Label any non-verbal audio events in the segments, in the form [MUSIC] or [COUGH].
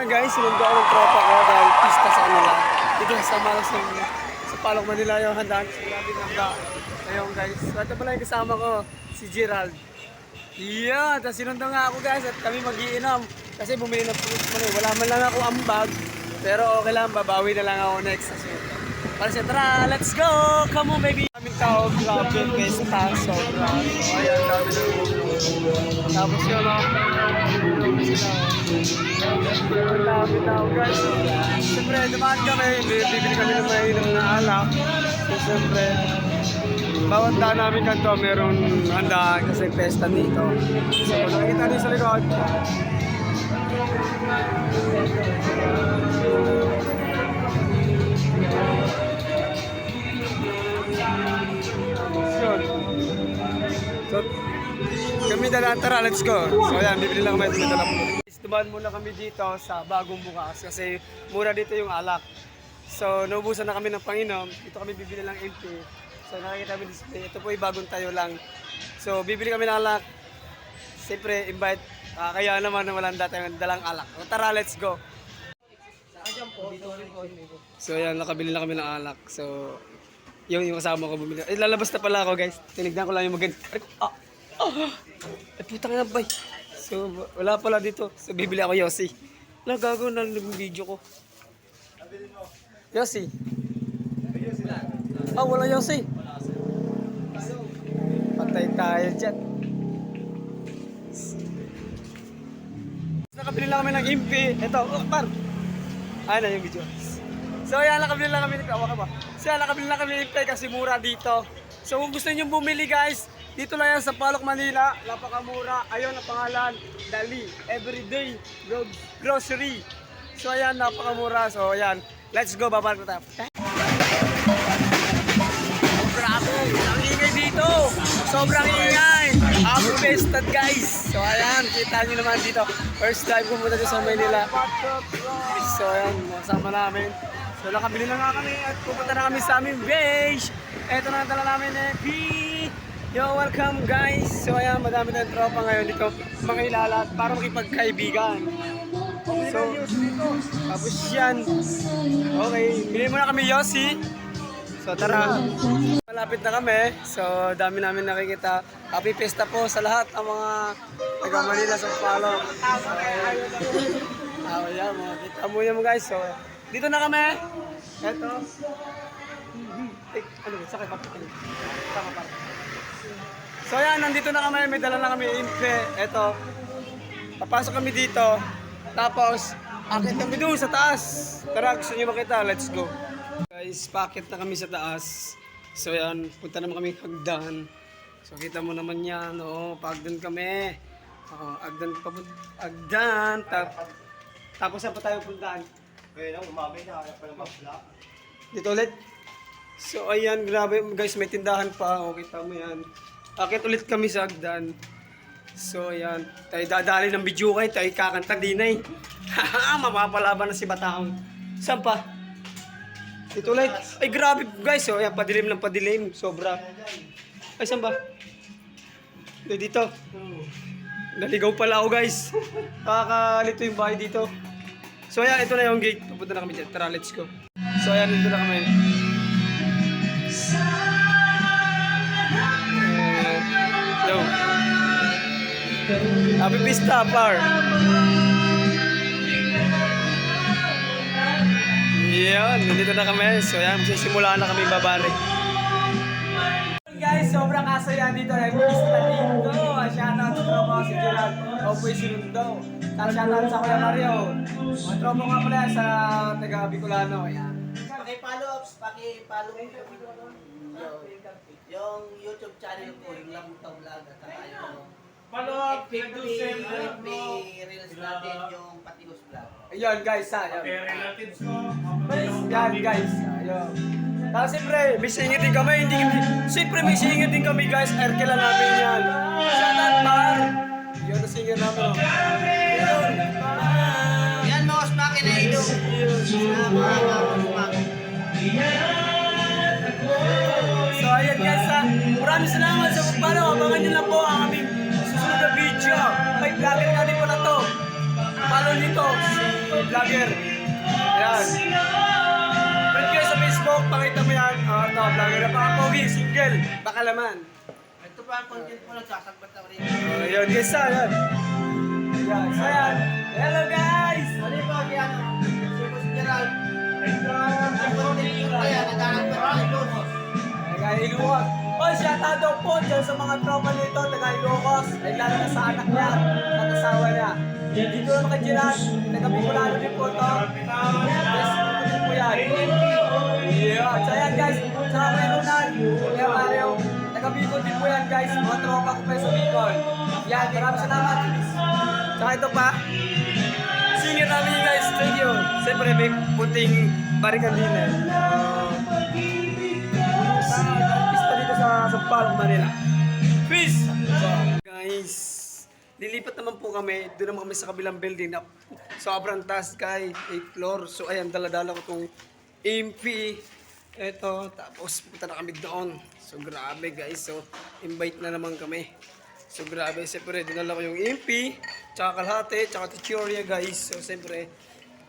Guys, sinundo ako ng tropa ko dahil pista sa kanila. Dito sa Malas sa, sa Palok Manila yung handaan. So, grabe ng handa. Ayun guys. So, pala yung kasama ko, si Gerald. Yeah, tapos sinundo nga ako guys at kami magiinom. Kasi bumili ng fruits man eh. Wala man lang ako ambag. Pero okay lang, babawi na lang ako next. Kasi, para siya, tara, let's go! Come on baby! Kaming tao, grabe, pesta, sobra. So, ayan, dami na Tapos yun, sila, oh. Dami tao guys. Siyempre, dumaan kami, bibili kami ng mainom na alak. So, siyempre, bawat daan namin kanto, meron handaan kasi pesta dito. So, nakikita niyo sa likod. So, kami dala, tara, let's go. So, ayan, bibili lang kami dala po. Dumaan muna kami dito sa bagong bukas kasi mura dito yung alak. So, naubusan na kami ng panginom. Dito kami bibili ng MP. So, nakikita kami display. Ito po yung bagong tayo lang. So, bibili kami ng alak. Siyempre, invite. Ah, kaya naman na walang dati dalang alak. So, tara, let's go. So, ayan, nakabili na kami ng alak. So, yung yung kasama ko bumili. Eh, lalabas na pala ako, guys. Tinignan ko lang yung maganda. Ay, ah, ah, ay, putang na bay. So, wala pala dito. So, bibili ako Yossi. Wala, gago na yung video ko. Yossi. Ah, wala Yossi. Patay tayo dyan. Nakabili lang kami ng impi. Ito, oh, par. Ay na yung video. So ayan, nakabili lang kami ng kawa ka ba? So ayan, nakabili lang kami ng impi kasi mura dito. So kung gusto niyo bumili guys, dito lang yan sa Palok, Manila. Napakamura. Ayun ang pangalan. Dali. Everyday Gro- Grocery. So ayan, napakamura. So ayan, let's go. Babalik na tayo. Grabe, ang ingay dito. Sobrang ingay. Ako bested guys. So ayan, kita nyo naman dito. First time pumunta dito sa Manila. So ayan, kasama namin. So nakabili na nga kami at pupunta na kami sa aming beige. Ito na ang dala namin eh. P. Yo, welcome guys. So ayan, madami tayong tropa ngayon dito. Mga ilalat para makipagkaibigan. So, tapos yan. Okay, bili muna kami Yossi. So tara, malapit na kami. So dami namin nakikita. Happy Fiesta po sa lahat ng mga taga Manila sa Palo. Ah, yan, mga kita mo yan guys. So dito na kami. Eto. Ay, ano ba? Sakay pa Tama pa. So yan, nandito na kami. May dala na kami impe. Eto. Papasok kami dito. Tapos, akit kami doon sa taas. Tara, gusto niyo makita? Let's go. Guys, pakit na kami sa taas. So yan, punta naman kami hagdan. So kita mo naman yan, oo, pagdan kami. Oo, agdan pa agdan. Tap, tapos saan pa tayo puntaan? Kaya lang, umamay na, kaya pala bakla. Dito ulit. So ayan, grabe guys, may tindahan pa. O, kita mo yan. Akit ulit kami sa agdan. So ayan, tayo dadali ng video kay tayo kakanta din eh. [LAUGHS] Haha, mapapalaban na si Bataong. Saan pa? Dito ulit. Ay grabe guys, oh, ayan, padilim ng padilim. Sobra. Ay, saan ba? Ay, dito. Naligaw pala ako guys. Nakakalito yung bahay dito. So ayan, ito na yung gate. Pupunta na kami dyan. Tara, let's go. So ayan, dito na kami. Yo. Happy Pista, par. Yan, nandito na kami. So yan, magsisimula na kami babari. Guys, sobrang kasaya dito. Nag-pista dito. Shoutout sa ko si Gerald. Opoy Sinundo. Tapos shoutout sa Kuya Mario. Mga tropa nga pala sa taga Bicolano. Ayan. Paki-follow ups, paki-follow mo yung, yung YouTube channel ko, yung Lamutaw Vlog at saka yung Follow up, FB, FB Reels natin yung Patios Vlog. Ayan guys, ha. Ayan. Kaya relatives ko, Yan guys. Ayun. Tapos siyempre, may singit din kami. Hindi, siyempre may singit din kami guys. Erkela namin yan. Shoutout par. Yun ang singer namin. oh. Yan mga smakin na ilo. Na mga mga smakin. So ayan guys ha. Maraming salamat sa pagpano. Abangan nyo lang po ang aming susunod na video. May vlogger natin pala to. Follow nito si vlogger. Yan. Friend kayo sa Facebook, pakita mo yan. Ah, ito, vlogger na pa. Pogi, single. Baka laman. Ito pa ang content ko, nagsasagbat ako rin. Oh, yun, guys, ah, yan. Yan, so yan. Hello, guys! Ano yung mga yan? Si Boss Gerald. Ang content ko kaya, nag-aagbat ako doon. Nagahilukos. Oh, shout out daw po dyan sa mga tropa nito, nagahilukos. Ay, lalo na sa anak niya at asawa niya. Dito naman kay Jiran, taga-Bicolano din po ito. Yes, ito po yan. Yeah, so yan guys, sa kay guys, mga tropa ko pa sa Bicol. Yan, maraming salamat. Tsaka ito pa, senior namin yun guys, thank you. Siyempre may puting barikan din eh. Uh, sa pista dito sa Sampaloc, Manila. Peace! Guys, lilipat naman po kami. Doon naman kami sa kabilang building na sobrang taas kay 8th floor. So ayan, daladala ko tong MP. Ito, tapos punta na kami doon. So grabe guys. So invite na naman kami. So grabe, siyempre dinala ko yung MP, tsaka kalahati, tsaka tutorial guys. So siyempre,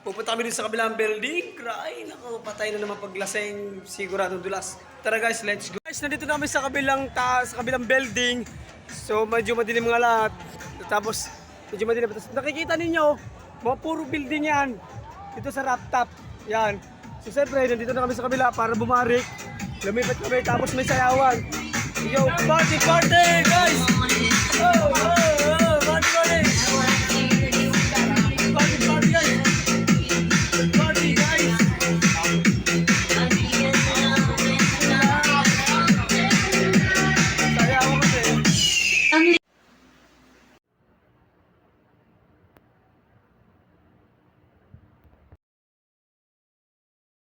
pupunta kami din sa kabilang building. Cry, naku, patay na naman paglaseng sigurado dulas. Tara guys, let's go. Guys, nandito na kami sa kabilang taas, sa kabilang building. So medyo madilim nga lahat. Tapos, medyo madilim. Tapos nakikita ninyo, mga puro building yan. Dito sa roof top. Yan. So siyempre, nandito na kami sa kabila para bumarik. Lumipat kami, tapos may sayawan. Yo, party, party, guys! Oh,